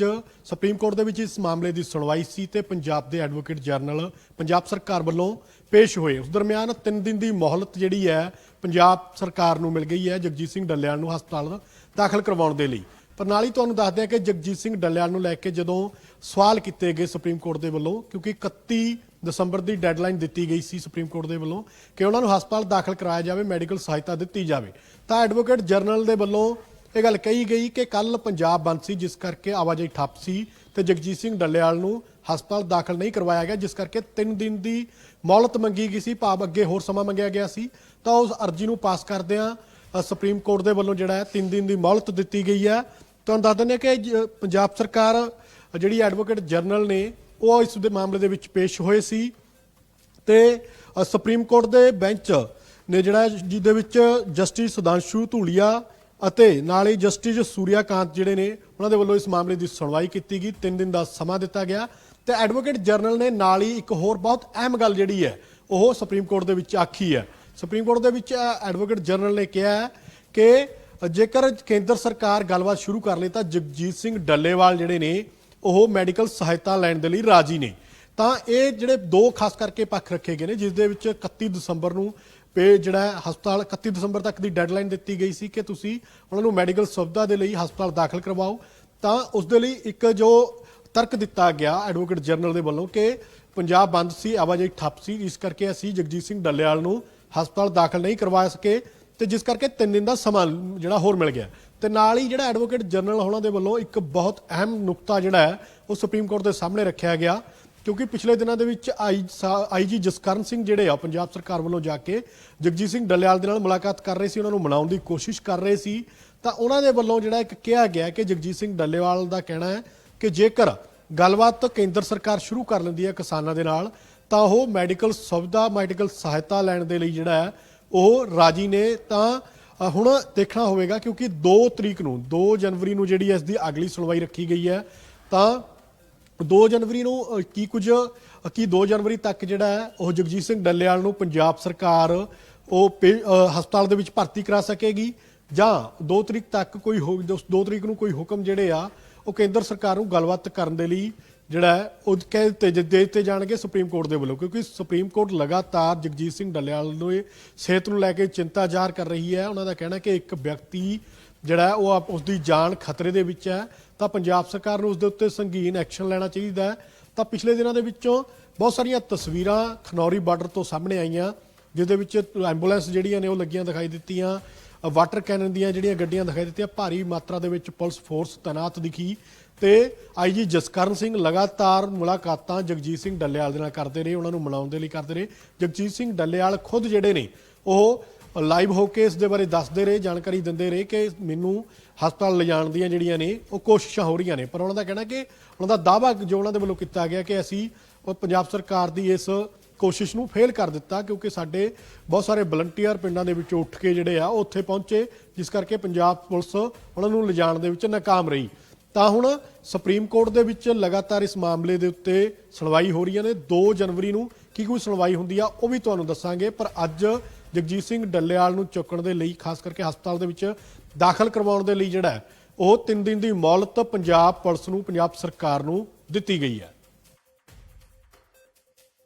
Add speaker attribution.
Speaker 1: ਅੱਜ supreme court ਦੇ ਵਿੱਚ ਇਸ ਮਾਮਲੇ ਦੀ ਸੁਣਵਾਈ ਸੀ ਤੇ ਪੰਜਾਬ ਦੇ ਐਡਵੋਕੇਟ ਜਨਰਲ ਪੰਜਾਬ ਸਰਕਾਰ ਵੱਲੋਂ ਪੇਸ਼ ਹੋਏ। ਉਸ ਦਰਮਿਆਨ 3 ਦਿਨ ਦੀ ਮੌਹਲਤ ਜਿਹੜੀ ਹੈ ਪੰਜਾਬ ਸਰਕਾਰ ਨੂੰ ਮਿਲ ਗਈ ਹੈ ਜਗਜੀਤ ਸਿੰਘ ਡੱਲੇਵਾਲ ਨੂੰ ਹਸਪਤਾਲ ਦਾਖਲ ਕਰਵਾਉਣ ਦੇ ਲਈ। ਪ੍ਰਣਾਲੀ ਤੁਹਾਨੂੰ ਦੱਸਦੇ ਹਾਂ ਕਿ ਜਗਜੀਤ ਸਿੰਘ ਡੱਲੇਵਾਲ ਨੂੰ ਲੈ ਕੇ ਜਦੋਂ ਸਵਾਲ ਕੀਤੇ ਗਏ ਸੁਪਰੀਮ ਕੋਰਟ ਦੇ ਵੱਲੋਂ, ਕਿਉਂਕਿ 31 ਦਸੰਬਰ ਦੀ ਡੈਡਲਾਈਨ ਦਿੱਤੀ ਗਈ ਸੀ ਸੁਪਰੀਮ ਕੋਰਟ ਦੇ ਵੱਲੋਂ ਕਿ ਉਹਨਾਂ ਨੂੰ ਹਸਪਤਾਲ ਦਾਖਲ ਕਰਾਇਆ ਜਾਵੇ, ਮੈਡੀਕਲ ਸਹਾਇਤਾ ਦਿੱਤੀ ਜਾਵੇ। ਤਾਂ ਐਡਵੋਕੇਟ ਜਨਰਲ ਦੇ ਵੱਲੋਂ ਇਹ ਗੱਲ ਕਹੀ ਗਈ ਕਿ ਕੱਲ ਪੰਜਾਬ ਬੰਦ ਸੀ, ਜਿਸ ਕਰਕੇ ਆਵਾਜਾਈ ਠੱਪ ਸੀ ਤੇ ਜਗਜੀਤ ਸਿੰਘ ਡੱਲੇਵਾਲ ਨੂੰ ਹਸਪਤਾਲ ਦਾਖਲ ਨਹੀਂ ਕਰਵਾਇਆ ਗਿਆ, ਜਿਸ ਕਰਕੇ 3 ਦਿਨ ਦੀ ਮੌਲਤ ਮੰਗੀ ਗਈ ਸੀ, ਭਾਵ ਅੱਗੇ ਹੋਰ ਸਮਾਂ ਮੰਗਿਆ ਗਿਆ ਸੀ। ਤਾਂ ਉਸ ਅਰਜੀ ਨੂੰ ਪਾਸ ਕਰਦਿਆਂ ਸੁਪਰੀਮ ਕੋਰਟ ਦੇ ਵੱਲੋਂ ਜਿਹੜਾ ਹੈ 3 ਦਿਨ ਦੀ ਮੌਲਤ ਦਿੱਤੀ ਗਈ ਹੈ। ਤੁਹਾਨੂੰ ਦੱਸ ਦਿੰਦੇ ਹਾਂ ਕਿ ਜ- ਪੰਜਾਬ ਸਰਕਾਰ, ਜਿਹੜੀ ਐਡਵੋਕੇਟ ਜਨਰਲ ਨੇ, ਉਹ ਇਸ ਦੇ ਮਾਮਲੇ ਦੇ ਵਿੱਚ ਪੇਸ਼ ਹੋਏ ਸੀ ਤੇ ਸੁਪਰੀਮ ਕੋਰਟ ਦੇ ਬੈਂਚ ਨੇ ਜਿਹੜਾ ਜਿਹਦੇ ਵਿੱਚ ਜਸਟਿਸ ਸੁਦਾਂਸ਼ੂ ਧੂਲੀਆ ਅਤੇ ਨਾਲ ਹੀ ਜਸਟਿਸ ਸੂਰਿਆਕਾਂਤ ਜਿਹੜੇ ਨੇ, ਉਹਨਾਂ ਦੇ ਵੱਲੋਂ ਇਸ ਮਾਮਲੇ ਦੀ ਸੁਣਵਾਈ ਕੀਤੀ ਗਈ। 3 ਦਿਨ ਦਾ ਸਮਾਂ ਦਿੱਤਾ ਗਿਆ। ਤੇ ਐਡਵੋਕੇਟ ਜਨਰਲ ਨੇ ਨਾਲ ਹੀ ਇੱਕ ਹੋਰ ਬਹੁਤ ਅਹਿਮ ਗੱਲ ਜਿਹੜੀ ਹੈ, ਉਹ ਸੁਪਰੀਮ ਕੋਰਟ ਦੇ ਵਿੱਚ ਆਖੀ ਹੈ। ਸੁਪਰੀਮ ਕੋਰਟ ਦੇ ਵਿੱਚ ਐਡਵੋਕੇਟ ਜਨਰਲ ਨੇ ਕਿਹਾ ਕਿ ਜੇਕਰ ਕੇਂਦਰ ਸਰਕਾਰ ਗੱਲਬਾਤ ਸ਼ੁਰੂ ਕਰ ਲਈ ਤਾਂ ਜਗਜੀਤ ਸਿੰਘ ਡੱਲੇਵਾਲ ਜਿਹੜੇ ਨੇ, ਉਹ ਮੈਡੀਕਲ ਸਹਾਇਤਾ ਲੈਣ ਦੇ ਲਈ ਰਾਜੀ ਨੇ। ਤਾਂ ਇਹ ਜਿਹੜੇ ਦੋ ਖਾਸ ਕਰਕੇ ਪੱਖ ਰੱਖੇ ਗਏ ਨੇ, ਜਿਸ ਦੇ ਵਿੱਚ 31 ਦਸੰਬਰ ਨੂੰ ਪੇ ਜਿਹੜਾ ਹਸਪਤਾਲ 31 ਦਸੰਬਰ ਤੱਕ ਦੀ ਡੈਡਲਾਈਨ ਦਿੱਤੀ ਗਈ ਸੀ ਕਿ ਤੁਸੀਂ ਉਹਨਾਂ ਨੂੰ ਮੈਡੀਕਲ ਸੁਵਿਧਾ ਦੇ ਲਈ ਹਸਪਤਾਲ ਦਾਖਲ ਕਰਵਾਓ। ਤਾਂ ਉਸ ਦੇ ਲਈ ਇੱਕ ਜੋ ਤਰਕ ਦਿੱਤਾ ਗਿਆ ਐਡਵੋਕੇਟ ਜਨਰਲ ਦੇ ਵੱਲੋਂ ਕਿ ਪੰਜਾਬ ਬੰਦ ਸੀ, ਆਵਾਜਾਈ ਠੱਪ ਸੀ, ਇਸ ਕਰਕੇ ਅਸੀਂ ਜਗਜੀਤ ਸਿੰਘ ਡੱਲੇਵਾਲ ਨੂੰ ਹਸਪਤਾਲ ਦਾਖਲ ਨਹੀਂ ਕਰਵਾ ਸਕੇ ਤੇ ਜਿਸ ਕਰਕੇ 3 ਦਿਨ ਦਾ ਸਮਾਂ ਜਿਹੜਾ ਹੋਰ ਮਿਲ ਗਿਆ। ਤੇ ਨਾਲ ਹੀ ਜਿਹੜਾ ਐਡਵੋਕੇਟ ਜਨਰਲ ਹੋਣਾ ਦੇ ਵੱਲੋਂ ਇੱਕ ਬਹੁਤ ਅਹਿਮ ਨੁਕਤਾ ਜਿਹੜਾ ਹੈ, ਉਹ ਸੁਪਰੀਮ ਕੋਰਟ ਦੇ ਸਾਹਮਣੇ ਰੱਖਿਆ ਗਿਆ। ਕਿਉਂਕਿ ਪਿਛਲੇ ਦਿਨਾਂ ਦੇ ਵਿੱਚ ਆਈਜੀ ਜਸਕਰਨ ਸਿੰਘ ਜਿਹੜੇ ਆ, ਪੰਜਾਬ ਸਰਕਾਰ ਵੱਲੋਂ ਜਾ ਕੇ ਜਗਜੀਤ ਸਿੰਘ ਡੱਲੇਵਾਲ ਦੇ ਨਾਲ ਮੁਲਾਕਾਤ ਕਰ ਰਹੇ ਸੀ, ਉਹਨਾਂ ਨੂੰ ਮਨਾਉਣ ਦੀ ਕੋਸ਼ਿਸ਼ ਕਰ ਰਹੇ ਸੀ। ਤਾਂ ਉਹਨਾਂ ਦੇ ਵੱਲੋਂ ਜਿਹੜਾ ਇੱਕ ਕਿਹਾ ਗਿਆ ਕਿ ਜਗਜੀਤ ਸਿੰਘ ਡੱਲੇਵਾਲ ਦਾ ਕਹਿਣਾ ਹੈ ਕਿ ਜੇਕਰ ਗੱਲਬਾਤ ਕੇਂਦਰ ਸਰਕਾਰ ਸ਼ੁਰੂ ਕਰ ਲੈਂਦੀ ਹੈ ਕਿਸਾਨਾਂ ਦੇ ਨਾਲ, ਤਾਂ ਉਹ ਮੈਡੀਕਲ ਸੁਵਿਧਾ, ਮੈਡੀਕਲ ਸਹਾਇਤਾ ਲੈਣ ਦੇ ਲਈ ਜਿਹੜਾ ਹੈ, ਉਹ ਰਾਜੀ ਨੇ। ਤਾਂ ਹੁਣ ਦੇਖਣਾ ਹੋਵੇਗਾ ਕਿਉਂਕਿ 2 ਤਰੀਕ ਨੂੰ 2 ਜਨਵਰੀ ਨੂੰ ਜਿਹੜੀ ਇਸ ਦੀ ਅਗਲੀ ਸੁਣਵਾਈ ਰੱਖੀ ਗਈ ਹੈ, ਤਾਂ 2 ਜਨਵਰੀ ਨੂੰ ਕੀ ਕੁਝ ਕੀ 2 ਜਨਵਰੀ ਤੱਕ ਜਿਹੜਾ ਹੈ, ਉਹ ਜਗਜੀਤ ਸਿੰਘ ਡੱਲੇਵਾਲ ਨੂੰ ਪੰਜਾਬ ਸਰਕਾਰ, ਉਹ ਪੇ- ਹਸਪਤਾਲ ਦੇ ਵਿੱਚ ਭਰਤੀ ਕਰਾ ਸਕੇਗੀ ਜਾਂ 2 ਤਰੀਕ ਤੱਕ ਕੋਈ 2 ਤਰੀਕ ਨੂੰ ਕੋਈ ਹੁਕਮ ਜਿਹੜੇ ਆ, ਉਹ ਕੇਂਦਰ ਸਰਕਾਰ ਨੂੰ ਗੱਲਬਾਤ ਕਰਨ ਦੇ ਲਈ ਜਿਹੜਾ ਉਹ ਕਹਿ ਦਿੱਤੇ ਜ- ਦੇ ਦਿੱਤੇ ਜਾਣਗੇ ਸੁਪਰੀਮ ਕੋਰਟ ਦੇ ਵੱਲੋਂ, ਕਿਉਂਕਿ ਸੁਪਰੀਮ ਕੋਰਟ ਲਗਾਤਾਰ ਜਗਜੀਤ ਸਿੰਘ ਡੱਲੇਵਾਲ ਨੂੰ ਇਹ ਸਿਹਤ ਨੂੰ ਲੈ ਕੇ ਚਿੰਤਾ ਜ਼ਾਹਰ ਕਰ ਰਹੀ ਹੈ। ਉਹਨਾਂ ਦਾ ਕਹਿਣਾ ਕਿ ਇੱਕ ਵਿਅਕਤੀ ਜਿਹੜਾ ਉਹ ਆਪ- ਉਸ ਦੀ ਜਾਨ ਖਤਰੇ ਦੇ ਵਿੱਚ ਹੈ। ਤਾਂ ਪੰਜਾਬ ਸਰਕਾਰ ਨੂੰ ਉਸ ਦੇ ਉੱਤੇ ਸੰਗੀਨ ਐਕਸ਼ਨ ਲੈਣਾ ਚਾਹੀਦਾ ਹੈ। ਤਾਂ ਪਿਛਲੇ ਦਿਨਾਂ ਦੇ ਵਿੱਚੋਂ ਬਹੁਤ ਸਾਰੀਆਂ ਤਸਵੀਰਾਂ ਖਨੌਰੀ ਬਾਰਡਰ ਤੋਂ ਸਾਹਮਣੇ ਆਈਆਂ ਜਿਸ ਦੇ ਵਿੱਚ ਐਂਬੂਲੈਂਸ ਜਿਹੜੀਆਂ ਨੇ ਉਹ ਲੱਗੀਆਂ ਦਿਖਾਈ ਦਿੱਤੀਆਂ। ਵਾਟਰ ਕੈਨਨ ਦੀਆਂ ਜਿਹੜੀਆਂ ਗੱਡੀਆਂ ਦਿਖਾਈ ਦਿੱਤੀਆਂ, ਭਾਰੀ ਮਾਤਰਾ ਦੇ ਵਿੱਚ ਪੁਲਿਸ ਫੋਰਸ ਤੈਨਾਤ ਦਿਖੀ। ਤੇ ਆਈਜੀ ਜਸਕਰਨ ਸਿੰਘ ਲਗਾਤਾਰ ਮੁਲਾਕਾਤਾਂ ਜਗਜੀਤ ਸਿੰਘ ਡੱਲੇਵਾਲ ਦੇ ਨਾਲ ਕਰਦੇ ਰਹੇ, ਉਹਨਾਂ ਨੂੰ ਮਿਲਾਉਣ ਦੇ ਲਈ ਕਰਦੇ ਰਹੇ। ਜਗਜੀਤ ਸਿੰਘ ਡੱਲੇਵਾਲ ਖੁਦ ਜਿਹੜੇ ਨੇ, ਉਹ ਲਾਈਵ ਹੋ ਕੇ ਇਸ ਦੇ ਬਾਰੇ ਦੱਸਦੇ ਰਹੇ, ਜਾਣਕਾਰੀ ਦਿੰਦੇ ਰਹੇ ਕਿ ਮੈਨੂੰ ਹਸਪਤਾਲ ਲਿਜਾਣ ਦੀਆਂ ਜਿਹੜੀਆਂ ਨੇ, ਉਹ ਕੋਸ਼ਿਸ਼ਾਂ ਹੋ ਰਹੀਆਂ ਨੇ। ਪਰ ਉਹਨਾਂ ਦਾ ਕਹਿਣਾ ਕਿ ਉਹਨਾਂ ਦਾ ਦਾਅਵਾ ਜੋ ਉਹਨਾਂ ਦੇ ਵੱਲੋਂ ਕੀਤਾ ਗਿਆ ਕਿ ਅਸੀਂ ਉਹ ਪੰਜਾਬ ਸਰਕਾਰ ਦੀ ਇਸ ਕੋਸ਼ਿਸ਼ ਨੂੰ ਫੇਲ ਕਰ ਦਿੱਤਾ ਕਿਉਂਕਿ ਸਾਡੇ ਬਹੁਤ ਸਾਰੇ ਵਲੰਟੀਅਰ ਪਿੰਡਾਂ ਦੇ ਵਿੱਚੋਂ ਉੱਠ ਕੇ ਜਿਹੜੇ ਆ, ਉਹ ਉੱਥੇ ਪਹੁੰਚੇ, ਜਿਸ ਕਰਕੇ ਪੰਜਾਬ ਪੁਲਿਸ ਉਹਨਾਂ ਨੂੰ ਲਿਜਾਣ ਦੇ ਵਿੱਚ ਨਾਕਾਮ ਰਹੀ। ਤਾਂ ਹੁਣ ਸੁਪਰੀਮ ਕੋਰਟ ਦੇ ਵਿੱਚ ਲਗਾਤਾਰ ਇਸ ਮਾਮਲੇ ਦੇ ਉੱਤੇ ਸੁਣਵਾਈ ਹੋ ਰਹੀਆਂ ਨੇ। 2 ਜਨਵਰੀ ਨੂੰ ਕੀ ਕੋਈ ਸੁਣਵਾਈ ਹੁੰਦੀ ਆ, ਉਹ ਵੀ ਤੁਹਾਨੂੰ ਦੱਸਾਂਗੇ। ਪਰ ਅੱਜ ਜਗਜੀਤ ਸਿੰਘ ਡੱਲੇਵਾਲ ਨੂੰ ਚੁੱਕਣ ਦੇ ਲਈ, ਖਾਸ ਕਰਕੇ ਹਸਪਤਾਲ ਦੇ ਵਿੱਚ ਦਾਖਲ ਕਰਵਾਉਣ ਦੇ ਲਈ ਜਿਹੜਾ ਉਹ 3 ਦਿਨ ਦੀ ਮੌਲਤ ਪੰਜਾਬ ਪੁਲਿਸ ਨੂੰ, ਪੰਜਾਬ ਸਰਕਾਰ ਨੂੰ ਦਿੱਤੀ ਗਈ ਹੈ।